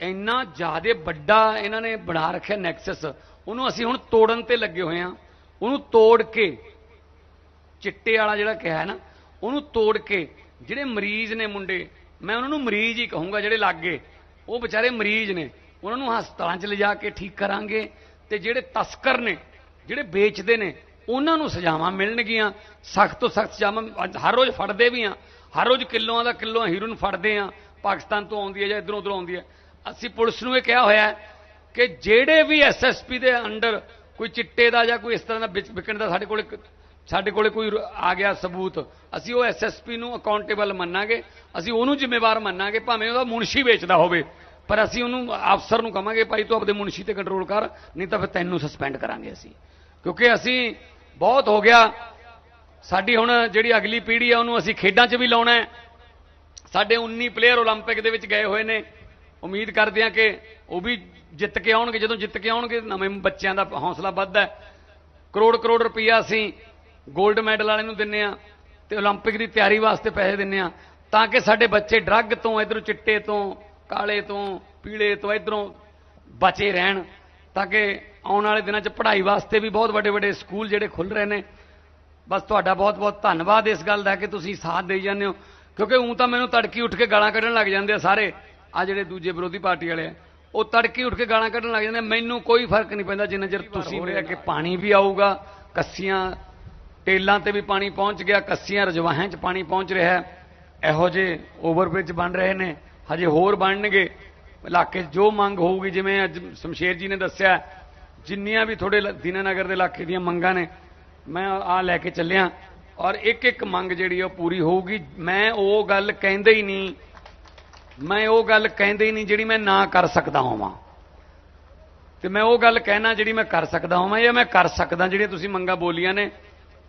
ਇੰਨਾ ਜ਼ਿਆਦਾ ਵੱਡਾ ਇਹਨਾਂ ਨੇ ਬਣਾ ਰੱਖਿਆ ਨੈਕਸਸ। ਉਹਨੂੰ ਅਸੀਂ ਹੁਣ ਤੋੜਨ ਤੇ ਲੱਗੇ ਹੋਏ ਆ ਉਹਨੂੰ ਤੋੜ ਕੇ ਚਿੱਟੇ ਵਾਲਾ ਜਿਹੜਾ ਕਿਹਾ ਨਾ, ਉਹਨੂੰ ਤੋੜ ਕੇ ਜਿਹੜੇ ਮਰੀਜ਼ ਨੇ ਮੁੰਡੇ, ਮੈਂ ਉਹਨਾਂ ਨੂੰ ਮਰੀਜ਼ ਹੀ ਕਹੂੰਗਾ ਜਿਹੜੇ ਲੱਗੇ। ਉਹ ਵਿਚਾਰੇ ਮਰੀਜ਼ ਨੇ। ਉਹਨਾਂ ਨੂੰ ਹਸਪਤਾਲਾਂ 'ਚ ਲਿਜਾ ਕੇ ਠੀਕ ਕਰਾਂਗੇ ਤੇ ਜਿਹੜੇ ਤਸਕਰ ਨੇ, ਜਿਹੜੇ ਵੇਚਦੇ ਨੇ, ਉਹਨਾਂ ਨੂੰ ਸਜ਼ਾਵਾਂ ਮਿਲਣਗੀਆਂ। ਸਖਤ ਤੋਂ ਸਖਤ ਸਜ਼ਾਵਾਂ ਹਰ ਰੋਜ਼ ਫੜਦੇ ਵੀ ਆ ਹਰ ਰੋਜ਼ ਕਿਲੋਆਂ ਦਾ ਕਿਲੋ ਹੀਰੋਇਨ ਫੜਦੇ ਆ ਪਾਕਿਸਤਾਨ ਤੋਂ ਆਉਂਦੀ ਹੈ ਜਾਂ ਇਧਰੋਂ ਉਧਰੋਂ ਆਉਂਦੀ ਹੈ। ਅਸੀਂ ਪੁਲਿਸ ਨੂੰ ਇਹ ਕਿਹਾ ਹੋਇਆ ਹੈ ਕਿ ਜਿਹੜੇ ਵੀ ਐਸਐਸਪੀ ਦੇ ਅੰਡਰ ਕੋਈ ਚਿੱਟੇ ਦਾ ਜਾਂ ਕੋਈ ਇਸ ਤਰ੍ਹਾਂ ਦਾ ਵਿਚ- ਵਿਕਣ ਦਾ ਸਾਡੇ ਕੋਲ ਸਾਡੇ ਕੋਲੇ ਕੋਈ ਰ- ਆ ਗਿਆ ਸਬੂਤ ਅਸੀਂ ਉਹ ਐਸਐਸਪੀ ਨੂੰ ਅਕਾਊਂਟੇਬਲ ਮੰਨਾਂਗੇ ਅਸੀਂ ਉਹਨੂੰ ਜ਼ਿੰਮੇਵਾਰ ਮੰਨਾਂਗੇ ਭਾਵੇਂ ਉਹਦਾ ਮੁਨਸ਼ੀ ਵੇਚਦਾ ਹੋਵੇ ਪਰ ਅਸੀਂ ਉਹਨੂੰ ਅਫਸਰ ਨੂੰ ਕਵਾਂਗੇ ਭਾਈ ਤੂੰ ਆਪਣੇ ਮੁਨਸ਼ੀ ਤੇ ਕੰਟਰੋਲ ਕਰ ਨਹੀਂ ਤਾਂ ਫਿਰ ਤੈਨੂੰ ਸਸਪੈਂਡ ਕਰਾਂਗੇ ਅਸੀਂ ਕਿਉਂਕਿ ਅਸੀਂ ਬਹੁਤ ਹੋ ਗਿਆ ਸਾਡੀ ਹੁਣ ਜਿਹੜੀ ਅਗਲੀ ਪੀੜ੍ਹੀ ਆ ਉਹਨੂੰ ਅਸੀਂ ਖੇਡਾਂ 'ਚ ਵੀ ਲਾਉਣਾ ਹੈ ਸਾਡੇ 19 ਪਲੇਅਰ 올림픽 ਦੇ ਵਿੱਚ ਗਏ ਹੋਏ ਨੇ ਉਮੀਦ ਕਰਦੇ ਆ ਕਿ ਉਹ ਵੀ ਜਿੱਤ ਕੇ ਆਉਣਗੇ। ਜਦੋਂ ਜਿੱਤ ਕੇ ਆਉਣਗੇ, ਨਵੇਂ ਬੱਚਿਆਂ ਦਾ ਹੌਸਲਾ ਵੱਧਦਾ ਕਰੋੜ ਕਰੋੜ ਰੁਪਈਆ ਅਸੀਂ 골ਡ ਮੈਡਲ ਵਾਲੇ ਨੂੰ ਦਿੰਨੇ ਆ ਤੇ 올림픽 ਦੀ ਤਿਆਰੀ ਵਾਸਤੇ ਪੈਸੇ ਦਿੰਨੇ ਆ ਤਾਂ ਕਿ ਸਾਡੇ ਬੱਚੇ ਡਰੱਗ ਤੋਂ, ਇਧਰੋਂ ਚਿੱਟੇ ਤੋਂ, ਕਾਲੇ ਤੋਂ, ਪੀਲੇ ਤੋਂ, ਇਧਰੋਂ ਬਚੇ ਰਹਿਣ ਤਾਂ ਕਿ ਆਉਣ ਵਾਲੇ ਦਿਨਾਂ 'ਚ ਪੜ੍ਹਾਈ ਵਾਸਤੇ ਵੀ ਬਹੁਤ ਵੱਡੇ ਵੱਡੇ ਸਕੂਲ ਜਿਹੜੇ ਖੁੱਲ ਰਹੇ ਨੇ। ਬਸ ਤੁਹਾਡਾ ਬਹੁਤ ਬਹੁਤ ਧੰਨਵਾਦ ਇਸ ਗੱਲ ਦਾ ਕਿ ਤੁਸੀਂ ਸਾਥ ਦੇਈ ਜਾਂਦੇ ਹੋ। ਕਿਉਂਕਿ ਉਂ ਤਾਂ ਮੈਨੂੰ ਤੜਕੀ ਉੱਠ ਕੇ ਗਾਲਾਂ ਕੱਢਣ ਲੱਗ ਜਾਂਦੇ ਆ ਸਾਰੇ। ਆ ਜਿਹੜੇ ਦੂਜੇ ਵਿਰੋਧੀ ਪਾਰਟੀ ਵਾਲੇ ਆ, ਉਹ ਤੜਕੇ ਉੱਠ ਕੇ ਗਾਲਾਂ ਕੱਢਣ ਲੱਗ ਜਾਂਦੇ ਮੈਨੂੰ ਕੋਈ ਫ਼ਰਕ ਨਹੀਂ ਪੈਂਦਾ ਜਿੰਨਾ ਚਿਰ ਤੁਸੀਂ ਰਿਹਾ ਕਿ ਪਾਣੀ ਵੀ ਆਊਗਾ, ਕੱਸੀਆਂ, ਟੇਲਾਂ ਤੇ ਵੀ ਪਾਣੀ ਪਹੁੰਚ ਗਿਆ, ਕੱਸੀਆਂ ਰਜਵਾਹਾਂ 'ਚ ਪਾਣੀ ਪਹੁੰਚ ਰਿਹਾ ਹੈ। ਇਹੋ ਜਿਹੇ ਓਵਰਬ੍ਰਿਜ ਬਣ ਰਹੇ ਨੇ, ਹਜੇ ਹੋਰ ਬਣਨਗੇ। ਇਲਾਕੇ 'ਚ ਜੋ ਮੰਗ ਹੋਊਗੀ, ਜਿਵੇਂ ਅੱਜ ਸ਼ਮਸ਼ੇਰ ਜੀ ਨੇ ਦੱਸਿਆ, ਜਿੰਨੀਆਂ ਵੀ ਤੁਹਾਡੇ ਦੀਨਾਨਗਰ ਦੇ ਇਲਾਕੇ ਦੀਆਂ ਮੰਗਾਂ ਨੇ, ਮੈਂ ਆ ਲੈ ਕੇ ਚੱਲਿਆ। ਔਰ ਇੱਕ ਇੱਕ ਮੰਗ ਜਿਹੜੀ ਉਹ ਪੂਰੀ ਹੋਊਗੀ। ਮੈਂ ਉਹ ਗੱਲ ਕਹਿੰਦੇ ਹੀ ਨਹੀਂ ਮੈਂ ਉਹ ਗੱਲ ਕਹਿੰਦੇ ਹੀ ਨਹੀਂ ਜਿਹੜੀ ਮੈਂ ਨਾ ਕਰ ਸਕਦਾ ਹੋਵਾਂ। ਤੇ ਮੈਂ ਉਹ ਗੱਲ ਕਹਿਣਾ ਜਿਹੜੀ ਮੈਂ ਕਰ ਸਕਦਾ ਹੋਵਾਂ ਜਾਂ ਮੈਂ ਕਰ ਸਕਦਾ ਜਿਹੜੀਆਂ ਤੁਸੀਂ ਮੰਗਾਂ ਬੋਲੀਆਂ ਨੇ।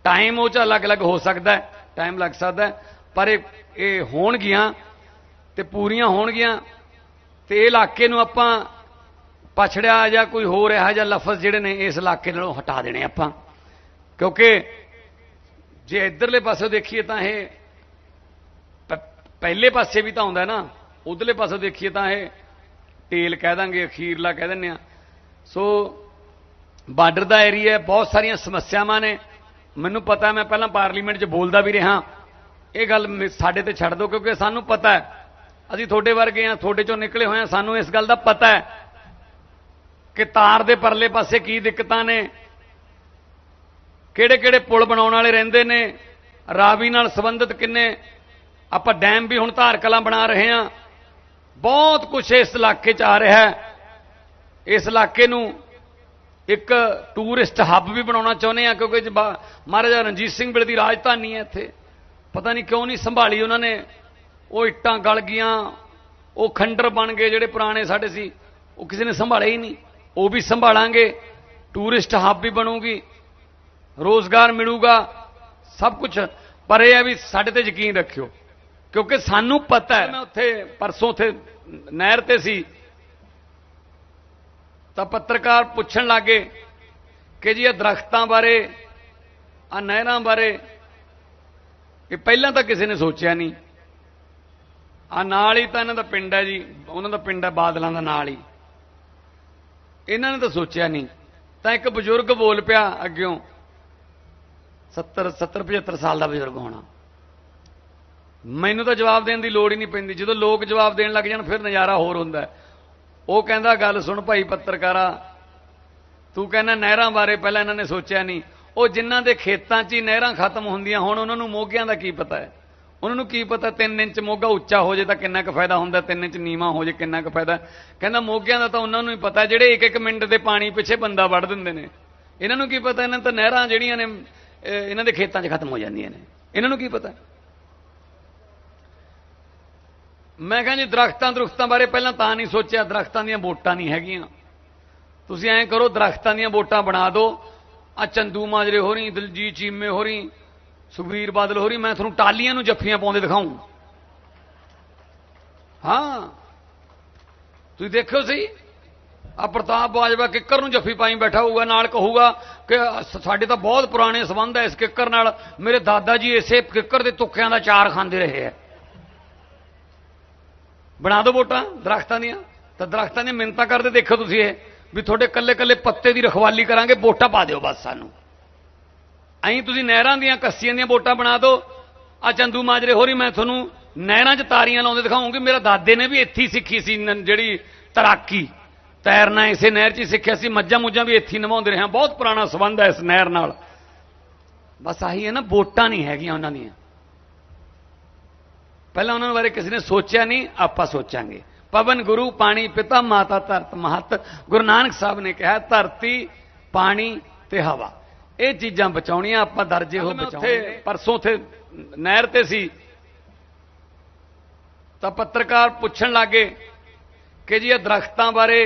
ਟਾਈਮ ਉਹ ਚ ਅਲੱਗ-ਅਲੱਗ ਹੋ ਸਕਦਾ ਹੈ ਟਾਈਮ ਲੱਗ ਸਕਦਾ ਹੈ, ਪਰ ਇਹ ਹੋਣਗੀਆਂ ਤੇ ਪੂਰੀਆਂ ਹੋਣਗੀਆਂ ਤੇ ਇਹ ਇਲਾਕੇ ਨੂੰ ਆਪਾਂ ਪਛੜਿਆ ਜਾਂ ਕੋਈ ਹੋਰ ਇਹੋ ਜਿਹਾ ਲਫ਼ਜ਼ ਜਿਹੜੇ ਨੇ ਇਸ ਇਲਾਕੇ ਨਾਲੋਂ ਹਟਾ ਦੇਣੇ ਆਪਾਂ। ਕਿਉਂਕਿ ਜੇ ਇਧਰਲੇ ਪਾਸੇ ਦੇਖੀਏ ਤਾਂ ਇਹ ਪਹਿਲੇ ਪਾਸੇ ਵੀ ਤਾਂ ਆਉਂਦਾ ਨਾ। ਉਧਰਲੇ ਪਾਸੇ ਦੇਖੀਏ ਤਾਂ ਇਹ ਟੇਲ ਕਹਿ ਦਾਂਗੇ, ਅਖੀਰਲਾ ਕਹਿ ਦਿੰਦੇ ਆ ਸੋ, ਬਾਰਡਰ ਦਾ ਏਰੀਆ ਬਹੁਤ ਸਾਰੀਆਂ ਸਮੱਸਿਆਵਾਂ ਨੇ। ਮੈਨੂੰ ਪਤਾ ਮੈਂ ਪਹਿਲਾਂ ਪਾਰਲੀਮੈਂਟ 'ਚ ਬੋਲਦਾ ਵੀ ਰਿਹਾ। ਇਹ ਗੱਲ ਸਾਡੇ ਤੇ ਛੱਡ ਦਿਓ, ਕਿਉਂਕਿ ਸਾਨੂੰ ਪਤਾ ਹੈ। ਅਸੀਂ ਤੁਹਾਡੇ ਵਰਗੇ ਆ ਤੁਹਾਡੇ ਚੋਂ ਨਿਕਲੇ ਹੋਏ ਆ ਸਾਨੂੰ ਇਸ ਗੱਲ ਦਾ ਪਤਾ ਹੈ ਕਿ ਤਾਰ ਦੇ ਪਰਲੇ ਪਾਸੇ ਕੀ ਦਿੱਕਤਾਂ ਨੇ। ਕਿਹੜੇ ਕਿਹੜੇ ਪੁਲ ਬਣਾਉਣ ਵਾਲੇ ਰਹਿੰਦੇ ਨੇ। ਰਾਵੀ ਨਾਲ ਸੰਬੰਧਿਤ ਕਿੰਨੇ। ਆਪਾਂ ਡੈਮ ਵੀ ਹੁਣ ਧਾਰ ਕਲਾਂ ਬਣਾ ਰਹੇ ਹਾਂ। ਬਹੁਤ ਕੁਝ ਇਸ ਇਲਾਕੇ 'ਚ ਆ ਰਿਹਾ ਹੈ। ਇਸ ਇਲਾਕੇ ਨੂੰ ਇੱਕ ਟੂਰਿਸਟ ਹੱਬ ਵੀ ਬਣਾਉਣਾ ਚਾਹੁੰਦੇ ਆ ਕਿਉਂਕਿ ਮਹਾਰਾਜਾ ਰਣਜੀਤ ਸਿੰਘ ਵੇਲੇ ਦੀ ਰਾਜਧਾਨੀ ਹੈ ਇੱਥੇ। ਪਤਾ ਨਹੀਂ ਕਿਉਂ ਨਹੀਂ ਸੰਭਾਲੀ ਉਹਨਾਂ ਨੇ। ਉਹ ਇੱਟਾਂ ਗਲ ਗਈਆਂ, ਉਹ ਖੰਡਰ ਬਣ ਗਏ ਜਿਹੜੇ ਪੁਰਾਣੇ ਸਾਡੇ ਸੀ। ਉਹ ਕਿਸੇ ਨੇ ਸੰਭਾਲੇ ਹੀ ਨਹੀਂ। ਉਹ ਵੀ ਸੰਭਾਲਾਂਗੇ। ਟੂਰਿਸਟ ਹੱਬ ਵੀ ਬਣੂਗੀ। ਰੋਜ਼ਗਾਰ ਮਿਲੂਗਾ। ਸਭ ਕੁਝ ਪਰ ਇਹ ਹੈ ਵੀ ਸਾਡੇ ਤੇ ਯਕੀਨ ਰੱਖਿਓ। ਕਿਉਂਕਿ ਸਾਨੂੰ ਪਤਾ ਹੈ। ਮੈਂ ਉੱਥੇ ਪਰਸੋਂ ਉੱਥੇ ਨਹਿਰ ਤੇ ਸੀ। ਤਾਂ ਪੱਤਰਕਾਰ ਪੁੱਛਣ ਲੱਗੇ ਕਿ ਜੀ ਇਹ ਦਰਖਤਾਂ ਬਾਰੇ ਆ ਨਹਿਰਾਂ ਬਾਰੇ ਇਹ ਪਹਿਲਾਂ ਤਾਂ ਕਿਸੇ ਨੇ ਸੋਚਿਆ ਨਹੀਂ। ਆ ਨਾਲ ਹੀ ਤਾਂ ਇਹਨਾਂ ਦਾ ਪਿੰਡ ਹੈ ਜੀ, ਉਹਨਾਂ ਦਾ ਪਿੰਡ ਹੈ ਬਾਦਲਾਂ ਦਾ ਨਾਲ ਹੀ। ਇਹਨਾਂ ਨੇ ਤਾਂ ਸੋਚਿਆ ਨਹੀਂ। ਤਾਂ ਇੱਕ ਬਜ਼ੁਰਗ ਬੋਲ ਪਿਆ ਅੱਗਿਓਂ 70 70 75 ਸਾਲ ਦਾ ਬਜ਼ੁਰਗ ਹੋਣਾ। ਮੈਨੂੰ ਤਾਂ ਜਵਾਬ ਦੇਣ ਦੀ ਲੋੜ ਹੀ ਨਹੀਂ ਪੈਂਦੀ। ਜਦੋਂ ਲੋਕ ਜਵਾਬ ਦੇਣ ਲੱਗ ਜਾਣ, ਫਿਰ ਨਜ਼ਾਰਾ ਹੋਰ ਹੁੰਦਾ। ਉਹ ਕਹਿੰਦਾ, ਗੱਲ ਸੁਣ ਭਾਈ ਪੱਤਰਕਾਰਾ, ਤੂੰ ਕਹਿੰਦਾ ਨਹਿਰਾਂ ਬਾਰੇ ਪਹਿਲਾਂ ਇਹਨਾਂ ਨੇ ਸੋਚਿਆ ਨਹੀਂ। ਉਹ ਜਿਨ੍ਹਾਂ ਦੇ ਖੇਤਾਂ 'ਚ ਹੀ ਨਹਿਰਾਂ ਖਤਮ ਹੁੰਦੀਆਂ ਹੁਣ, ਉਹਨਾਂ ਨੂੰ ਮੋਗਿਆਂ ਦਾ ਕੀ ਪਤਾ ਹੈ? ਉਹਨਾਂ ਨੂੰ ਕੀ ਪਤਾ 3 ਇੰਚ ਮੋਗਾ ਉੱਚਾ ਹੋ ਜੇ ਤਾਂ ਕਿੰਨਾ ਕੁ ਫਾਇਦਾ ਹੁੰਦਾ 3 ਇੰਚ ਨੀਵਾ ਹੋ ਜੇ ਕਿੰਨਾ ਕੁ ਫਾਇਦਾ ਕਹਿੰਦਾ, ਮੋਗਿਆਂ ਦਾ ਤਾਂ ਉਹਨਾਂ ਨੂੰ ਹੀ ਪਤਾ ਜਿਹੜੇ ਇੱਕ ਇੱਕ ਮਿੰਟ ਦੇ ਪਾਣੀ ਪਿੱਛੇ ਬੰਦਾ ਵੜ ਦਿੰਦੇ ਨੇ। ਇਹਨਾਂ ਨੂੰ ਕੀ ਪਤਾ, ਇਹਨਾਂ ਤਾਂ ਨਹਿਰਾਂ ਜਿਹੜੀਆਂ ਨੇ ਇਹਨਾਂ ਦੇ ਖੇਤਾਂ 'ਚ ਖਤਮ ਹੋ ਜਾਂਦੀਆਂ ਨੇ। ਇਹਨਾਂ ਨੂੰ ਕੀ ਪਤਾ? ਮੈਂ ਕਹਿੰਦਾ ਜੀ, ਦਰਖਤਾਂ ਦਰਖਤਾਂ ਬਾਰੇ ਪਹਿਲਾਂ ਤਾਂ ਨਹੀਂ ਸੋਚਿਆ। ਦਰਖਤਾਂ ਦੀਆਂ ਵੋਟਾਂ ਨਹੀਂ ਹੈਗੀਆਂ। ਤੁਸੀਂ ਐਂ ਕਰੋ, ਦਰਖਤਾਂ ਦੀਆਂ ਵੋਟਾਂ ਬਣਾ ਦਿਓ। ਆ ਚੰਦੂ ਮਾਜਰੇ ਹੋ ਰਹੀ, ਦਿਲਜੀਤ ਚੀਮੇ ਹੋ ਰਹੀ ਸੁਖਵੀਰ ਬਾਦਲ ਹੋ ਰਹੀ, ਮੈਂ ਤੁਹਾਨੂੰ ਟਾਲੀਆਂ ਨੂੰ ਜੱਫੀਆਂ ਪਾਉਂਦੇ ਦਿਖਾਉਂ। ਹਾਂ। ਤੁਸੀਂ ਦੇਖਿਓ ਸਹੀ। ਆ ਪ੍ਰਤਾਪ ਬਾਜਵਾ ਕਿੱਕਰ ਨੂੰ ਜੱਫੀ ਪਾਈ ਬੈਠਾ ਹੋਊਗਾ, ਨਾਲ ਕਹੂਗਾ ਕਿ ਸਾਡੇ ਤਾਂ ਬਹੁਤ ਪੁਰਾਣੇ ਸਬੰਧ ਹੈ ਇਸ ਕਿੱਕਰ ਨਾਲ। ਮੇਰੇ ਦਾਦਾ ਜੀ ਇਸੇ ਕਿੱਕਰ ਦੇ ਤੁੱਕਿਆਂ ਦਾ ਚਾਰ ਖਾਂਦੇ ਰਹੇ ਹੈ ਬਣਾ ਦਿਓ ਵੋਟਾਂ, ਦਰਖਤਾਂ ਦੀਆਂ। ਤਾਂ ਦਰਖਤਾਂ ਦੀ ਮਿੰਨਤਾਂ ਕਰਦੇ ਦੇਖੋ ਤੁਸੀਂ ਇਹ, ਵੀ ਤੁਹਾਡੇ ਕੱਲੇ ਕੱਲੇ ਪੱਤੇ ਦੀ ਰਖਵਾਲੀ ਕਰਾਂਗੇ, ਵੋਟਾਂ ਪਾ ਦਿਓ ਬਸ ਸਾਨੂੰ। ਐਂ ਤੁਸੀਂ ਨਹਿਰਾਂ ਦੀਆਂ, ਕੱਸੀਆਂ ਦੀਆਂ ਵੋਟਾਂ ਬਣਾ ਦਿਓ ਆ ਚੰਦੂ ਮਾਜਰੇ ਹੋਰੀ, ਮੈਂ ਤੁਹਾਨੂੰ ਨਹਿਰਾਂ 'ਚ ਤਾਰੀਆਂ ਲਾਉਂਦੇ ਦਿਖਾਉਂਗੀ। ਮੇਰਾ ਦਾਦੇ ਨੇ ਵੀ ਇੱਥੇ ਹੀ ਸਿੱਖੀ ਸੀ ਜਿਹੜੀ ਤੈਰਾਕੀ। ਤੈਰਨਾ ਇਸੇ ਨਹਿਰ 'ਚ ਹੀ ਸਿੱਖਿਆ ਸੀ ਮੱਝਾਂ ਮੁੱਝਾਂ ਵੀ ਇੱਥੇ ਹੀ ਨਵਾਉਂਦੇ ਰਹੇ ਹਾਂ। ਬਹੁਤ ਪੁਰਾਣਾ ਸਬੰਧ ਹੈ ਇਸ ਨਹਿਰ ਨਾਲ। ਬਸ ਆਹੀ ਹੈ ਨਾ, ਵੋਟਾਂ ਨਹੀਂ ਹੈਗੀਆਂ ਉਹਨਾਂ ਦੀਆਂ। ਪਹਿਲਾਂ ਉਹਨਾਂ ਬਾਰੇ ਕਿਸੇ ਨੇ ਸੋਚਿਆ ਨਹੀਂ ਆਪਾਂ ਸੋਚਾਂਗੇ। ਪਵਨ ਗੁਰੂ ਪਾਣੀ ਪਿਤਾ ਮਾਤਾ ਧਰਤ ਮਹਤ ਗੁਰੂ ਨਾਨਕ ਸਾਹਿਬ ਨੇ ਕਿਹਾ ਧਰਤੀ ਪਾਣੀ ਤੇ ਹਵਾ। ਇਹ ਚੀਜ਼ਾਂ ਬਚਾਉਣੀਆਂ ਆਪਾਂ ਦਰਜੇ ਹੋ ਬਚਾਉਣੇ ਪਰਸੋਂ ਉੱਥੇ ਨਹਿਰ ਤੇ ਸੀ। ਤਾਂ ਪੱਤਰਕਾਰ ਪੁੱਛਣ ਲੱਗੇ ਕਿ ਜੀ ਇਹ ਦਰਖਤਾਂ ਬਾਰੇ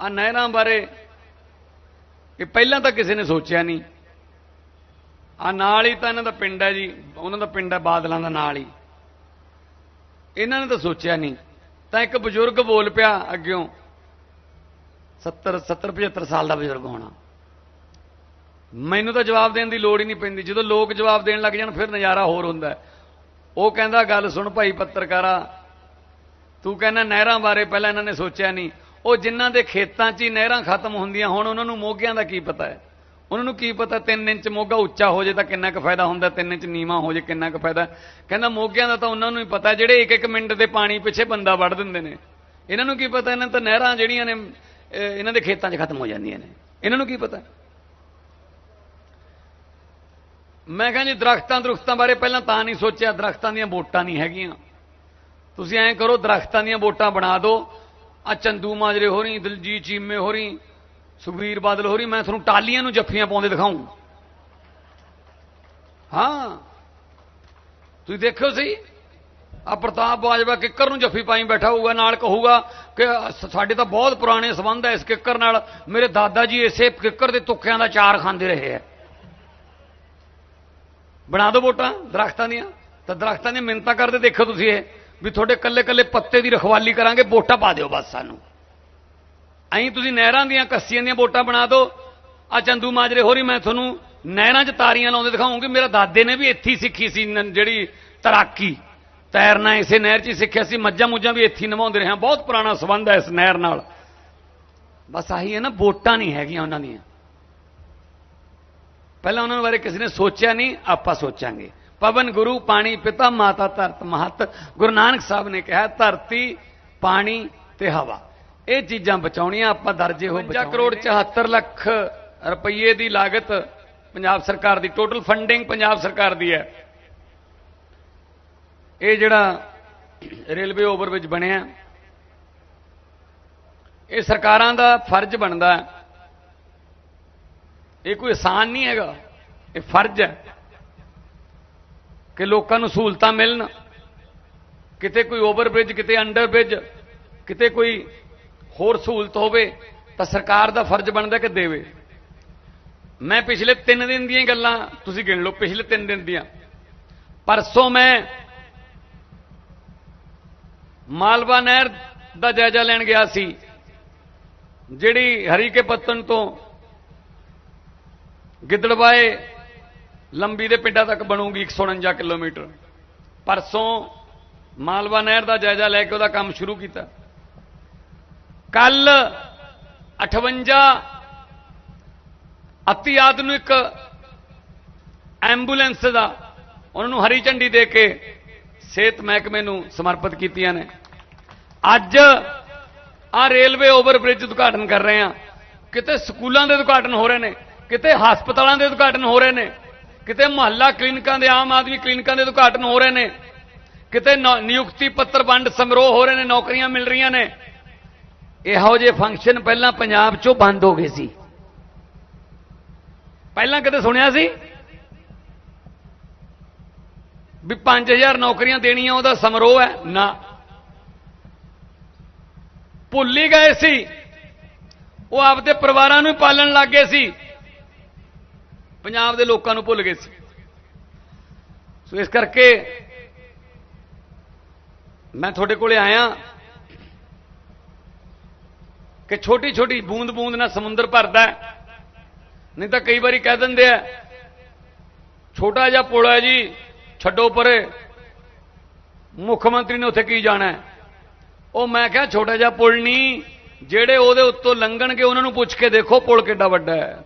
ਆ ਨਹਿਰਾਂ ਬਾਰੇ ਇਹ ਪਹਿਲਾਂ ਤਾਂ ਕਿਸੇ ਨੇ ਸੋਚਿਆ ਨਹੀਂ। ਆ ਨਾਲ ਹੀ ਤਾਂ ਇਹਨਾਂ ਦਾ ਪਿੰਡ ਹੈ ਜੀ ਉਹਨਾਂ ਦਾ ਪਿੰਡ ਹੈ ਬਾਦਲਾਂ ਦਾ ਨਾਲ ਹੀ। ਇਹਨਾਂ ਨੇ ਤਾਂ ਸੋਚਿਆ ਨਹੀਂ। ਤਾਂ ਇੱਕ ਬਜ਼ੁਰਗ ਬੋਲ ਪਿਆ ਅੱਗਿਓਂ 70 70 75 ਸਾਲ ਦਾ ਬਜ਼ੁਰਗ ਹੋਣਾ। ਮੈਨੂੰ ਤਾਂ ਜਵਾਬ ਦੇਣ ਦੀ ਲੋੜ ਹੀ ਨਹੀਂ ਪੈਂਦੀ। ਜਦੋਂ ਲੋਕ ਜਵਾਬ ਦੇਣ ਲੱਗ ਜਾਣ, ਫਿਰ ਨਜ਼ਾਰਾ ਹੋਰ ਹੁੰਦਾ ਉਹ ਕਹਿੰਦਾ, ਗੱਲ ਸੁਣ ਭਾਈ ਪੱਤਰਕਾਰਾ, ਤੂੰ ਕਹਿੰਦਾ ਨਹਿਰਾਂ ਬਾਰੇ ਪਹਿਲਾਂ ਇਹਨਾਂ ਨੇ ਸੋਚਿਆ ਨਹੀਂ। ਉਹ ਜਿਨ੍ਹਾਂ ਦੇ ਖੇਤਾਂ 'ਚ ਹੀ ਨਹਿਰਾਂ ਖਤਮ ਹੁੰਦੀਆਂ ਹੁਣ, ਉਹਨਾਂ ਨੂੰ ਮੋਗਿਆਂ ਦਾ ਕੀ ਪਤਾ ਹੈ? ਉਹਨਾਂ ਨੂੰ ਕੀ ਪਤਾ 3 ਇੰਚ ਮੋਗਾ ਉੱਚਾ ਹੋ ਜੇ ਤਾਂ ਕਿੰਨਾ ਕੁ ਫਾਇਦਾ ਹੁੰਦਾ 3 ਇੰਚ ਨੀਵਾ ਹੋ ਜੇ ਕਿੰਨਾ ਕੁ ਫਾਇਦਾ। ਕਹਿੰਦਾ ਮੋਗਿਆਂ ਦਾ ਤਾਂ ਉਹਨਾਂ ਨੂੰ ਹੀ ਪਤਾ, ਜਿਹੜੇ ਇੱਕ ਇੱਕ ਮਿੰਟ ਦੇ ਪਾਣੀ ਪਿੱਛੇ ਬੰਦਾ ਵੜ ਦਿੰਦੇ ਨੇ। ਇਹਨਾਂ ਨੂੰ ਕੀ ਪਤਾ, ਇਹਨਾਂ ਤਾਂ ਨਹਿਰਾਂ ਜਿਹੜੀਆਂ ਨੇ ਇਹਨਾਂ ਦੇ ਖੇਤਾਂ 'ਚ ਖਤਮ ਹੋ ਜਾਂਦੀਆਂ ਨੇ। ਇਹਨਾਂ ਨੂੰ ਕੀ ਪਤਾ? ਮੈਂ ਕਹਿੰਦਾ ਜੀ, ਦਰਖਤਾਂ ਦਰਖਤਾਂ ਬਾਰੇ ਪਹਿਲਾਂ ਤਾਂ ਨਹੀਂ ਸੋਚਿਆ, ਦਰਖਤਾਂ ਦੀਆਂ ਵੋਟਾਂ ਨਹੀਂ ਹੈਗੀਆਂ। ਤੁਸੀਂ ਐਂ ਕਰੋ, ਦਰਖਤਾਂ ਦੀਆਂ ਵੋਟਾਂ ਬਣਾ ਦਿਓ। ਆ ਚੰਦੂ ਮਾਜਰੇ ਹੋਰੀ ਦਿਲਜੀਤ ਚੀਮੇ ਹੋ ਰਹੀ ਸੁਖਬੀਰ ਬਾਦਲ ਹੋਰੀ, ਮੈਂ ਤੁਹਾਨੂੰ ਟਾਲੀਆਂ ਨੂੰ ਜੱਫੀਆਂ ਪਾਉਂਦੇ ਦਿਖਾਉਂ ਹਾਂ। ਤੁਸੀਂ ਦੇਖਿਓ ਸਹੀ ਆ ਪ੍ਰਤਾਪ ਬਾਜਵਾ ਕਿੱਕਰ ਨੂੰ ਜੱਫੀ ਪਾਈ ਬੈਠਾ ਹੋਊਗਾ, ਨਾਲ ਕਹੂਗਾ ਕਿ ਸਾਡੇ ਤਾਂ ਬਹੁਤ ਪੁਰਾਣੇ ਸਬੰਧ ਹੈ ਇਸ ਕਿੱਕਰ ਨਾਲ। ਮੇਰੇ ਦਾਦਾ ਜੀ ਇਸੇ ਕਿੱਕਰ ਦੇ ਤੁੱਕਿਆਂ ਦਾ ਚਾਰ ਖਾਂਦੇ ਰਹੇ ਹੈ ਬਣਾ ਦਿਓ ਵੋਟਾਂ ਦਰਖਤਾਂ ਦੀਆਂ। ਤਾਂ ਦਰਖਤਾਂ ਦੀਆਂ ਮਿੰਨਤਾਂ ਕਰਦੇ ਦੇਖੋ ਤੁਸੀਂ ਇਹ, ਵੀ ਤੁਹਾਡੇ ਕੱਲੇ ਕੱਲੇ ਪੱਤੇ ਦੀ ਰਖਵਾਲੀ ਕਰਾਂਗੇ, ਵੋਟਾਂ ਪਾ ਦਿਓ ਬਸ ਸਾਨੂੰ। ਐਂ ਤੁਸੀਂ ਨਹਿਰਾਂ ਦੀਆਂ ਕੱਸੀਆਂ ਦੀਆਂ ਵੋਟਾਂ ਬਣਾ ਦਿਓ। ਆ ਚੰਦੂ ਮਾਜਰੇ, ਹੋਰੀ ਮੈਂ ਤੁਹਾਨੂੰ ਨਹਿਰਾਂ 'ਚ ਤਾਰੀਆਂ ਲਾਉਂਦੇ ਦਿਖਾਉਂਗੀ। ਮੇਰਾ ਦਾਦੇ ਨੇ ਵੀ ਇੱਥੇ ਹੀ ਸਿੱਖੀ ਸੀ ਜਿਹੜੀ ਤੈਰਾਕੀ। ਤੈਰਨਾ ਇਸੇ ਨਹਿਰ 'ਚ ਹੀ ਸਿੱਖਿਆ ਸੀ, ਮੱਝਾਂ ਮੁੱਝਾਂ ਵੀ ਇੱਥੇ ਹੀ ਨਵਾਉਂਦੇ ਰਹੇ ਹਾਂ। ਬਹੁਤ ਪੁਰਾਣਾ ਸਬੰਧ ਹੈ ਇਸ ਨਹਿਰ ਨਾਲ। ਬਸ ਆਹੀ ਹੈ ਨਾ ਵੋਟਾਂ ਨਹੀਂ ਹੈਗੀਆਂ ਉਹਨਾਂ ਦੀਆਂ। ਪਹਿਲਾਂ ਉਹਨਾਂ ਬਾਰੇ ਕਿਸੇ ਨੇ ਸੋਚਿਆ ਨਹੀਂ, ਆਪਾਂ ਸੋਚਾਂਗੇ। ਪਵਨ ਗੁਰੂ, ਪਾਣੀ, ਪਿਤਾ, ਮਾਤਾ, ਧਰਤ, ਮਹਤ। ਗੁਰੂ ਨਾਨਕ ਸਾਹਿਬ ਨੇ ਕਿਹਾ, ਧਰਤੀ, ਪਾਣੀ ਤੇ ਹਵਾ। ਇਹ ਚੀਜ਼ਾਂ ਬਚਾਉਣੀਆਂ ਆਪਾਂ ਦਰਜੇ ਹੋ 50 ਕਰੋੜ 74 ਲੱਖ ਰੁਪਏ ਦੀ ਲਾਗਤ ਪੰਜਾਬ ਸਰਕਾਰ ਦੀ ਟੋਟਲ ਫੰਡਿੰਗ ਪੰਜਾਬ ਸਰਕਾਰ ਦੀ ਹੈ। ਇਹ ਜਿਹੜਾ ਰੇਲਵੇ ਓਵਰਬ੍ਰਿਜ ਬਣਿਆ ਇਹ ਸਰਕਾਰਾਂ ਦਾ ਫਰਜ਼ ਬਣਦਾ ਇਹ ਕੋਈ ਆਸਾਨ ਨਹੀਂ ਹੈਗਾ ਇਹ ਫਰਜ਼ ਹੈ ਕਿ ਲੋਕਾਂ ਨੂੰ ਸਹੂਲਤਾਂ ਮਿਲਣ ਕਿਤੇ ਕੋਈ ਓਵਰਬ੍ਰਿਜ ਕਿਤੇ ਅੰਡਰਬ੍ਰਿਜ ਕਿਤੇ ਕੋਈ ਹੋਰ ਸਹੂਲਤ ਹੋਵੇ ਤਾਂ ਸਰਕਾਰ ਦਾ ਫਰਜ਼ ਬਣਦਾ ਕਿ ਦੇਵੇ। ਮੈਂ ਪਿਛਲੇ 3 ਦਿਨ ਦੀਆਂ ਗੱਲਾਂ ਤੁਸੀਂ ਗਿਣ ਲਓ, ਪਿਛਲੇ 3 ਦਿਨ ਦੀਆਂ। ਪਰਸੋਂ ਮੈਂ ਮਾਲਵਾ ਨਹਿਰ ਦਾ ਜਾਇਜ਼ਾ ਲੈਣ ਗਿਆ ਸੀ, ਜਿਹੜੀ ਹਰੀਕੇ ਪੱਤਨ ਤੋਂ ਗਿੱਦੜਵਾਏ ਲੰਬੀ ਦੇ ਪਿੰਡਾਂ ਤੱਕ ਬਣੂਗੀ 149 ਕਿਲੋਮੀਟਰ। ਪਰਸੋਂ ਮਾਲਵਾ ਨਹਿਰ ਦਾ ਜਾਇਜ਼ਾ ਲੈ ਕੇ ਉਹਦਾ ਕੰਮ ਸ਼ੁਰੂ ਕੀਤਾ। ਕੱਲ 58 ਅਤੀ ਆਧੁਨਿਕ ਐਂਬੂਲੈਂਸ ਦਾ ਉਹਨਾਂ ਨੂੰ ਹਰੀ ਝੰਡੀ ਦੇ ਕੇ ਸਿਹਤ ਮਹਿਕਮੇ ਨੂੰ ਸਮਰਪਿਤ ਕੀਤੀਆਂ ਨੇ। ਅੱਜ ਆ ਰੇਲਵੇ ਓਵਰਬ੍ਰਿਜ ਉਦਘਾਟਨ ਕਰ ਰਹੇ ਆ ਕਿਤੇ ਸਕੂਲਾਂ ਦੇ ਉਦਘਾਟਨ ਹੋ ਰਹੇ ਨੇ, ਕਿਤੇ ਹਸਪਤਾਲਾਂ ਦੇ ਉਦਘਾਟਨ ਹੋ ਰਹੇ ਨੇ, ਕਿਤੇ ਮੁਹੱਲਾ ਕਲੀਨਿਕਾਂ ਦੇ ਆਮ ਆਦਮੀ ਕਲੀਨਿਕਾਂ ਦੇ ਉਦਘਾਟਨ ਹੋ ਰਹੇ ਨੇ, ਕਿਤੇ ਨਿਯੁਕਤੀ ਪੱਤਰ ਵੰਡ ਸਮਾਰੋਹ ਹੋ ਰਹੇ ਨੇ, ਨੌਕਰੀਆਂ ਮਿਲ ਰਹੀਆਂ ਨੇ। ਇਹੋ ਜਿਹੇ ਫੰਕਸ਼ਨ ਪਹਿਲਾਂ ਪੰਜਾਬ 'ਚੋਂ ਬੰਦ ਹੋ ਗਏ ਸੀ। ਪਹਿਲਾਂ ਕਦੇ ਸੁਣਿਆ ਸੀ? ਵੀ 5000 ਨੌਕਰੀਆਂ ਦੇਣੀਆਂ, ਉਹਦਾ ਸਮਾਰੋਹ ਹੈ? ਨਾ। ਭੁੱਲ ਹੀ ਗਏ ਸੀ। ਉਹ ਆਪਦੇ ਪਰਿਵਾਰਾਂ ਨੂੰ ਹੀ ਪਾਲਣ ਲੱਗ ਗਏ ਸੀ। ਪੰਜਾਬ ਦੇ ਲੋਕਾਂ ਨੂੰ ਭੁੱਲ ਗਏ ਸੀ। ਸੋ ਇਸ ਕਰਕੇ ਮੈਂ ਤੁਹਾਡੇ ਕੋਲੇ ਆਇਆ। ਕਿ ਛੋਟੀ ਛੋਟੀ ਬੂੰਦ ਬੂੰਦ ਨਾਲ ਸਮੁੰਦਰ ਭਰਦਾ ਨਹੀਂ ਤਾਂ ਕਈ ਵਾਰੀ ਕਹਿ ਦਿੰਦੇ ਆ, ਛੋਟਾ ਜਿਹਾ ਪੁਲ ਹੈ ਜੀ, ਛੱਡੋ ਪਰੇ। ਮੁੱਖ ਮੰਤਰੀ ਨੇ ਉੱਥੇ ਕੀ ਜਾਣਾ ਉਹ ਮੈਂ ਕਿਹਾ ਛੋਟਾ ਜਿਹਾ ਪੁਲ ਨਹੀਂ, ਜਿਹੜੇ ਉਹਦੇ ਉੱਤੋਂ ਲੰਘਣਗੇ, ਉਹਨਾਂ ਨੂੰ ਪੁੱਛ ਕੇ ਦੇਖੋ ਪੁਲ ਕਿੱਡਾ ਵੱਡਾ ਹੈ।